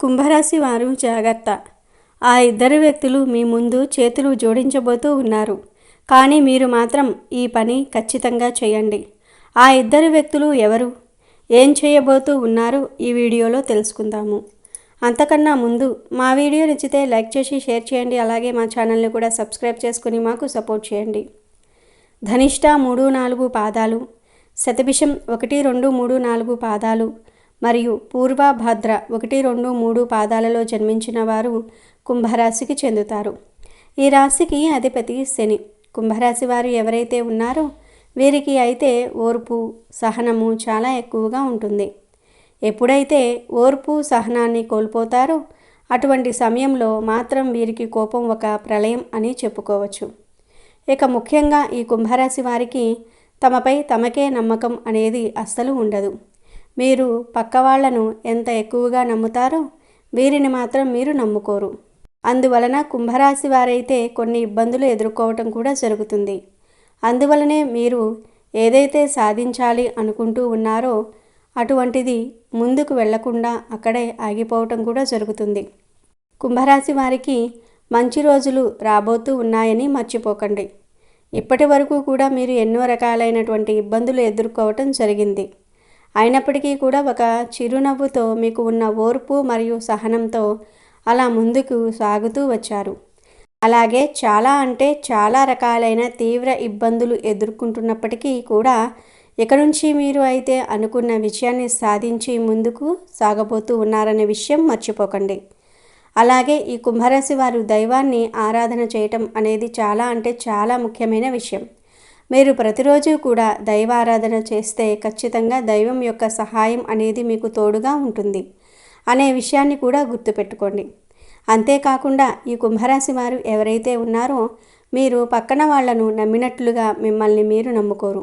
కుంభరాశి వారు జాగ్రత్త. ఆ ఇద్దరు వ్యక్తులు మీ ముందు చేతులు జోడించబోతూ ఉన్నారు. కానీ మీరు మాత్రం ఈ పని ఖచ్చితంగా చేయండి. ఆ ఇద్దరు వ్యక్తులు ఎవరు? ఏం చేయబోతూ ఉన్నారు ఈ వీడియోలో తెలుసుకుందాము. అంతకన్నా ముందు మా వీడియో నచ్చితే లైక్ చేసి షేర్ చేయండి. అలాగే మా ఛానల్ని కూడా సబ్స్క్రైబ్ చేసుకుని మాకు సపోర్ట్ చేయండి. ధనిష్ట మూడు నాలుగు పాదాలు శతభిషం ఒకటి రెండు మూడు నాలుగు పాదాలు మరియు పూర్వభద్ర ఒకటి రెండు మూడు పాదాలలో జన్మించిన వారు కుంభరాశికి చెందుతారు. ఈ రాశికి అధిపతి శని. కుంభరాశి వారు ఎవరైతే ఉన్నారో వీరికి అయితే ఓర్పు సహనము చాలా ఎక్కువగా ఉంటుంది. ఎప్పుడైతే ఓర్పు సహనాన్ని కోల్పోతారో అటువంటి సమయంలో మాత్రం వీరికి కోపం ఒక ప్రళయం అని చెప్పుకోవచ్చు. ఇక ముఖ్యంగా ఈ కుంభరాశి వారికి తమపై తమకే నమ్మకం అనేది అస్సలు ఉండదు. మీరు పక్కవాళ్ళను ఎంత ఎక్కువగా నమ్ముతారో వీరిని మాత్రం మీరు నమ్ముకోరు. అందువలన కుంభరాశి వారైతే కొన్ని ఇబ్బందులు ఎదుర్కోవటం కూడా జరుగుతుంది. అందువలనే మీరు ఏదైతే సాధించాలి అనుకుంటూ ఉన్నారో అటువంటిది ముందుకు వెళ్ళకుండా అక్కడే ఆగిపోవటం కూడా జరుగుతుంది. కుంభరాశి వారికి మంచి రోజులు రాబోతూ ఉన్నాయని మర్చిపోకండి. ఇప్పటి వరకు కూడా మీరు ఎన్నో రకాలైనటువంటి ఇబ్బందులు ఎదుర్కోవటం జరిగింది. అయినప్పటికీ కూడా ఒక చిరునవ్వుతో మీకు ఉన్న ఓర్పు మరియు సహనంతో అలా ముందుకు సాగుతూ వచ్చారు. అలాగే చాలా అంటే చాలా రకాలైన తీవ్ర ఇబ్బందులు ఎదుర్కొంటున్నప్పటికీ కూడా ఇక నుంచి మీరు అయితే అనుకున్న విషయాన్ని సాధించి ముందుకు సాగబోతూ ఉన్నారనే విషయం మర్చిపోకండి. అలాగే ఈ కుంభరాశి వారు దైవాన్ని ఆరాధన చేయటం అనేది చాలా అంటే చాలా ముఖ్యమైన విషయం. మీరు ప్రతిరోజు కూడా దైవారాధన చేస్తే ఖచ్చితంగా దైవం యొక్క సహాయం అనేది మీకు తోడుగా ఉంటుంది అనే విషయాన్ని కూడా గుర్తుపెట్టుకోండి. అంతేకాకుండా ఈ కుంభరాశి వారు ఎవరైతే ఉన్నారో మీరు పక్కన వాళ్ళను నమ్మినట్లుగా మిమ్మల్ని మీరు నమ్ముకోరు.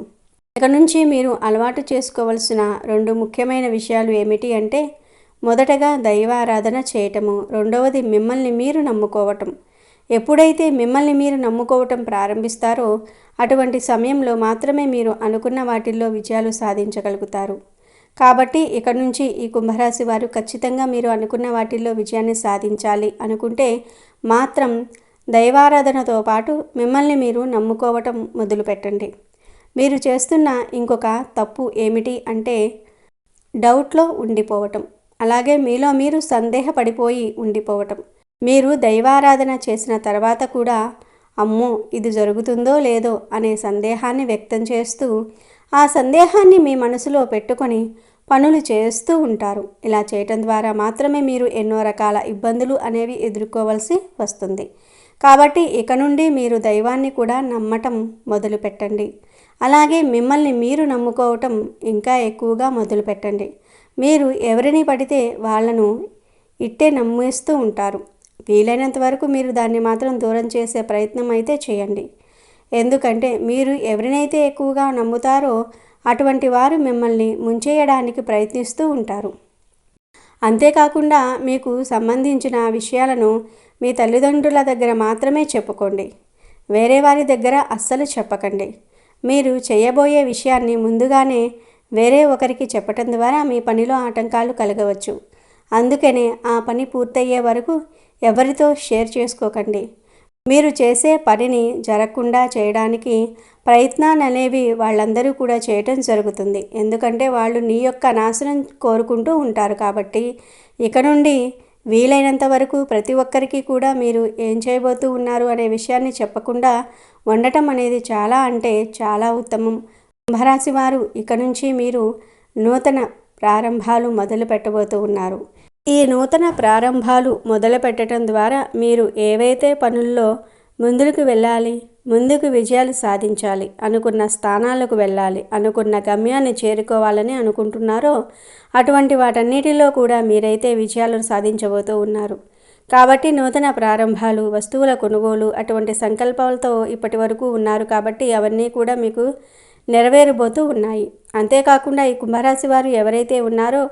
ఇక నుంచి మీరు అలవాటు చేసుకోవలసిన రెండు ముఖ్యమైన విషయాలు ఏమిటి అంటే మొదటగా దైవారాధన చేయటము రెండవది మిమ్మల్ని మీరు నమ్ముకోవటం. ఎప్పుడైతే మిమ్మల్ని మీరు నమ్ముకోవటం ప్రారంభిస్తారో అటువంటి సమయంలో మాత్రమే మీరు అనుకున్న వాటిల్లో విజయాలు సాధించగలుగుతారు. కాబట్టి ఇక నుంచి ఈ కుంభరాశి వారు ఖచ్చితంగా మీరు అనుకున్న వాటిల్లో విజయాన్ని సాధించాలి అనుకుంటే మాత్రం దైవారాధనతో పాటు మిమ్మల్ని మీరు నమ్ముకోవటం మొదలుపెట్టండి. మీరు చేస్తున్న ఇంకొక తప్పు ఏమిటి అంటే డౌట్లో ఉండిపోవటం. అలాగే మీలో మీరు సందేహపడిపోయి ఉండిపోవటం. మీరు దైవారాధన చేసిన తర్వాత కూడా అమ్మో ఇది జరుగుతుందో లేదో అనే సందేహాన్ని వ్యక్తం చేస్తూ ఆ సందేహాన్ని మీ మనసులో పెట్టుకొని పనులు చేస్తూ ఉంటారు. ఇలా చేయటం ద్వారా మాత్రమే మీరు ఎన్నో రకాల ఇబ్బందులు అనేవి ఎదుర్కోవలసి వస్తుంది. కాబట్టి ఇక నుండి మీరు దైవాన్ని కూడా నమ్మటం మొదలు పెట్టండి అలాగే మిమ్మల్ని మీరు నమ్ముకోవటం ఇంకా ఎక్కువగా మొదలు పెట్టండి మీరు ఎవరిని పడితే వాళ్ళను ఇట్టే నమ్మేస్తూ ఉంటారు. వీలైనంత వరకు మీరు దాన్ని మాత్రం దూరం చేసే ప్రయత్నం అయితే చేయండి. ఎందుకంటే మీరు ఎవరినైతే ఎక్కువగా నమ్ముతారో అటువంటి వారు మిమ్మల్ని ముంచేయడానికి ప్రయత్నిస్తూ ఉంటారు. అంతేకాకుండా మీకు సంబంధించిన విషయాలను మీ తల్లిదండ్రుల దగ్గర మాత్రమే చెప్పుకోండి. వేరే వారి దగ్గర అస్సలు చెప్పకండి. మీరు చేయబోయే విషయాన్ని ముందుగానే వేరే ఒకరికి చెప్పటం ద్వారా మీ పనిలో ఆటంకాలు కలగవచ్చు. అందుకనే ఆ పని పూర్తయ్యే వరకు ఎవరితో షేర్ చేసుకోకండి. మీరు చేసే పనిని జరగకుండా చేయడానికి ప్రయత్నాలు అనేవి వాళ్ళందరూ కూడా చేయటం జరుగుతుంది. ఎందుకంటే వాళ్ళు నీ యొక్క నాశనం కోరుకుంటూ ఉంటారు కాబట్టి ఇక నుండి వీలైనంత వరకు ప్రతి ఒక్కరికి కూడా మీరు ఏం చేయబోతూ ఉన్నారు అనే విషయాన్ని చెప్పకుండా ఉండటం అనేది చాలా అంటే చాలా ఉత్తమం. కుంభరాశి వారు ఇక నుంచి మీరు నూతన ప్రారంభాలు మొదలు పెట్టబోతూ ఉన్నారు. ఈ నూతన ప్రారంభాలు మొదలు పెట్టడం ద్వారా మీరు ఏవైతే పనుల్లో ముందుకు వెళ్ళాలి ముందుకు విజయాలు సాధించాలి అనుకున్న స్థానాలకు వెళ్ళాలి అనుకున్న గమ్యాన్ని చేరుకోవాలని అనుకుంటున్నారో అటువంటి వాటన్నిటిలో కూడా మీరైతే విజయాలు సాధించబోతూ ఉన్నారు. కాబట్టి నూతన ప్రారంభాలు వస్తువుల కొనుగోలు అటువంటి సంకల్పాలతో ఇప్పటి వరకు ఉన్నారు కాబట్టి అవన్నీ కూడా మీకు నెరవేరబోతూ ఉన్నాయి. అంతేకాకుండా ఈ కుంభరాశి వారు ఎవరైతే ఉన్నారో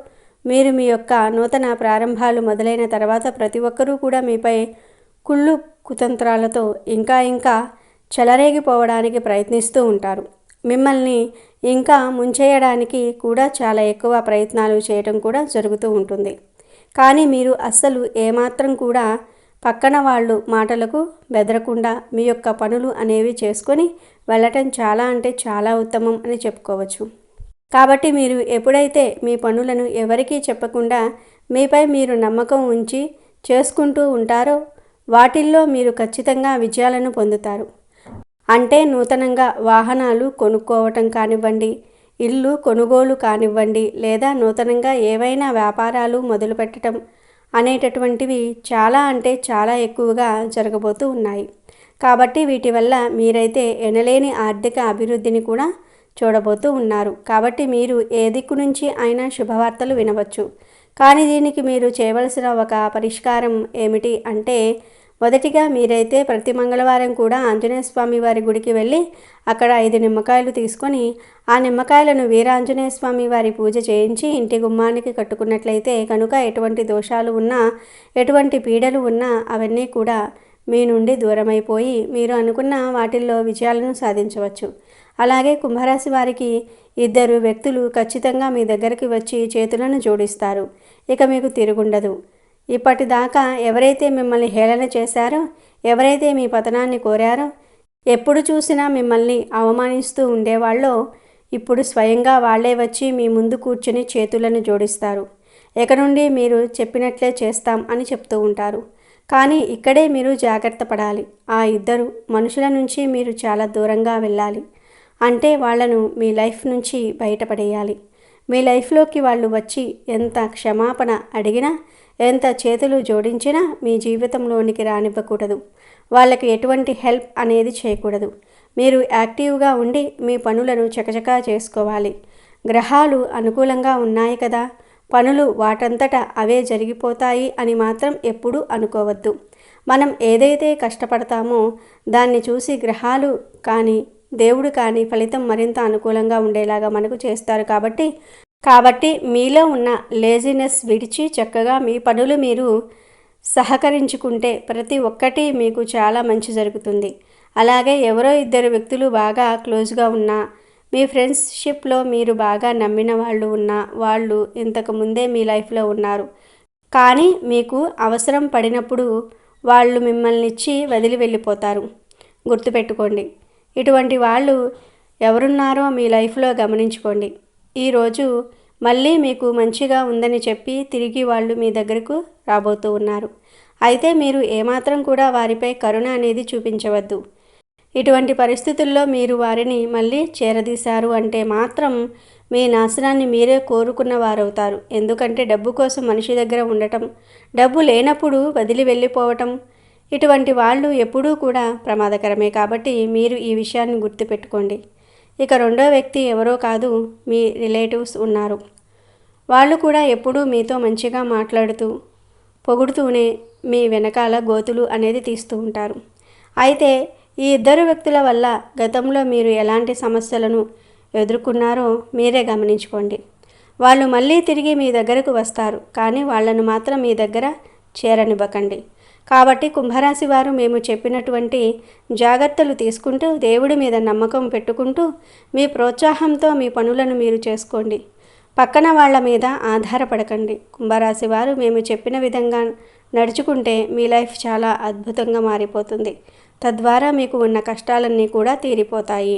మీరు మీ యొక్క నూతన ప్రారంభాలు మొదలైన తర్వాత ప్రతి ఒక్కరూ కూడా మీపై కుళ్ళు కుతంత్రాలతో ఇంకా ఇంకా చెలరేగిపోవడానికి ప్రయత్నిస్తూ ఉంటారు. మిమ్మల్ని ఇంకా ముంచేయడానికి కూడా చాలా ఎక్కువ ప్రయత్నాలు చేయటం కూడా జరుగుతూ ఉంటుంది. కానీ మీరు అస్సలు ఏమాత్రం కూడా పక్కన వాళ్ళు మాటలకు బెదరకుండా మీ యొక్క పనులు అనేవి చేసుకొని వెళ్ళటం చాలా అంటే చాలా ఉత్తమం అని చెప్పుకోవచ్చు. కాబట్టి మీరు ఎప్పుడైతే మీ పనులను ఎవరికీ చెప్పకుండా మీపై మీరు నమ్మకం ఉంచి చేసుకుంటూ ఉంటారో వాటిల్లో మీరు ఖచ్చితంగా విజయాలను పొందుతారు. అంటే నూతనంగా వాహనాలు కొనుక్కోవటం కానివ్వండి ఇల్లు కొనుగోలు కానివ్వండి లేదా నూతనంగా ఏవైనా వ్యాపారాలు మొదలుపెట్టడం అనేటటువంటివి చాలా అంటే చాలా ఎక్కువగా జరగబోతూ ఉన్నాయి. కాబట్టి వీటి వల్ల మీరైతే ఎనలేని ఆర్థిక అభివృద్ధిని కూడా చూడబోతూ ఉన్నారు. కాబట్టి మీరు ఏ దిక్కు నుంచి అయినా శుభవార్తలు వినవచ్చు. కానీ దీనికి మీరు చేయవలసిన ఒక పరిష్కారం ఏమిటి అంటే మొదటిగా మీరైతే ప్రతి మంగళవారం కూడా ఆంజనేయ స్వామి వారి గుడికి వెళ్ళి అక్కడ ఐదు నిమ్మకాయలు తీసుకొని ఆ నిమ్మకాయలను వీరాంజనేయ స్వామి వారి పూజ చేయించి ఇంటి గుమ్మానికి కట్టుకున్నట్లయితే కనుక ఎటువంటి దోషాలు ఉన్నా ఎటువంటి పీడలు ఉన్నా అవన్నీ కూడా మీ నుండి దూరమైపోయి మీరు అనుకున్న వాటిల్లో విజయాలను సాధించవచ్చు. అలాగే కుంభరాశి వారికి ఇద్దరు వ్యక్తులు ఖచ్చితంగా మీ దగ్గరికి వచ్చి చేతులను జోడిస్తారు. ఇక మీకు తిరుగుండదు. ఇప్పటిదాకా ఎవరైతే మిమ్మల్ని హేళన చేశారో ఎవరైతే మీ పతనాన్ని కోరారో ఎప్పుడు చూసినా మిమ్మల్ని అవమానిస్తూ ఉండేవాళ్ళో ఇప్పుడు స్వయంగా వాళ్ళే వచ్చి మీ ముందు కూర్చుని చేతులను జోడిస్తారు. ఎక్కడుండి నుండి మీరు చెప్పినట్లే చేస్తాం అని చెప్తూ ఉంటారు. కానీ ఇక్కడే మీరు జాగ్రత్త పడాలి. ఆ ఇద్దరు మనుషుల నుంచి మీరు చాలా దూరంగా వెళ్ళాలి. అంటే వాళ్ళను మీ లైఫ్ నుంచి బయటపడేయాలి. మీ లైఫ్లోకి వాళ్ళు వచ్చి ఎంత క్షమాపణ అడిగినా ఎంత చేతులు జోడించినా మీ జీవితంలోనికి రానివ్వకూడదు. వాళ్ళకి ఎటువంటి హెల్ప్ అనేది చేయకూడదు. మీరు యాక్టివ్గా ఉండి మీ పనులను చకచకా చేసుకోవాలి. గ్రహాలు అనుకూలంగా ఉన్నాయి కదా. పనులు వాటంతట అవే జరిగిపోతాయి అని మాత్రం ఎప్పుడూ అనుకోవద్దు. మనం ఏదైతే కష్టపడతామో దాన్ని చూసి గ్రహాలు కానీ దేవుడు కానీ ఫలితం మరింత అనుకూలంగా ఉండేలాగా మనకు చేస్తారు కాబట్టి కాబట్టి మీలో ఉన్న లేజినెస్ విడిచి చక్కగా మీ పనులు మీరు సహకరించుకుంటే ప్రతి ఒక్కటి మీకు చాలా మంచి జరుగుతుంది. అలాగే ఎవరో ఇద్దరు వ్యక్తులు బాగా క్లోజ్గా ఉన్నా మీ ఫ్రెండ్షిప్లో మీరు బాగా నమ్మిన వాళ్ళు ఉన్నా వాళ్ళు ఇంతకు ముందే మీ లైఫ్లో ఉన్నారు. కానీ మీకు అవసరం పడినప్పుడు వాళ్ళు మిమ్మల్ని ఇచ్చి వదిలి వెళ్ళిపోతారు. గుర్తుపెట్టుకోండి. ఇటువంటి వాళ్ళు ఎవరున్నారో మీ లైఫ్లో గమనించుకోండి. ఈరోజు మళ్ళీ మీకు మంచిగా ఉందని చెప్పి తిరిగి వాళ్ళు మీ దగ్గరకు రాబోతూ ఉన్నారు. అయితే మీరు ఏమాత్రం కూడా వారిపై కరుణ అనేది చూపించవద్దు. ఇటువంటి పరిస్థితుల్లో మీరు వారిని మళ్ళీ చేరదీశారు అంటే మాత్రం మీ నాశనాన్ని మీరే కోరుకున్న వారవుతారు. ఎందుకంటే డబ్బు కోసం మనిషి దగ్గర ఉండటం డబ్బు లేనప్పుడు వదిలి వెళ్ళిపోవటం ఇటువంటి వాళ్ళు ఎప్పుడూ కూడా ప్రమాదకరమే కాబట్టి మీరు ఈ విషయాన్ని గుర్తుపెట్టుకోండి. ఇక రెండో వ్యక్తి ఎవరో కాదు మీ రిలేటివ్స్ ఉన్నారు. వాళ్ళు కూడా ఎప్పుడూ మీతో మంచిగా మాట్లాడుతూ పొగుడుతూనే మీ వెనకాల గోతులు అనేది తీస్తూ ఉంటారు. అయితే ఈ ఇద్దరు వ్యక్తుల వల్ల గతంలో మీరు ఎలాంటి సమస్యలను ఎదుర్కొన్నారో మీరే గమనించుకోండి. వాళ్ళు మళ్ళీ తిరిగి మీ దగ్గరకు వస్తారు కానీ వాళ్ళను మాత్రం మీ దగ్గర చేరనివ్వకండి. కాబట్టి కుంభరాశి వారు మేము చెప్పినటువంటి జాగ్రత్తలు తీసుకుంటూ దేవుడి మీద నమ్మకం పెట్టుకుంటూ మీ ప్రోత్సాహంతో మీ పనులను మీరు చేసుకోండి. పక్కన వాళ్ళ మీద ఆధారపడకండి. కుంభరాశి వారు మేము చెప్పిన విధంగా నడుచుకుంటే మీ లైఫ్ చాలా అద్భుతంగా మారిపోతుంది. తద్వారా మీకు ఉన్న కష్టాలన్నీ కూడా తీరిపోతాయి.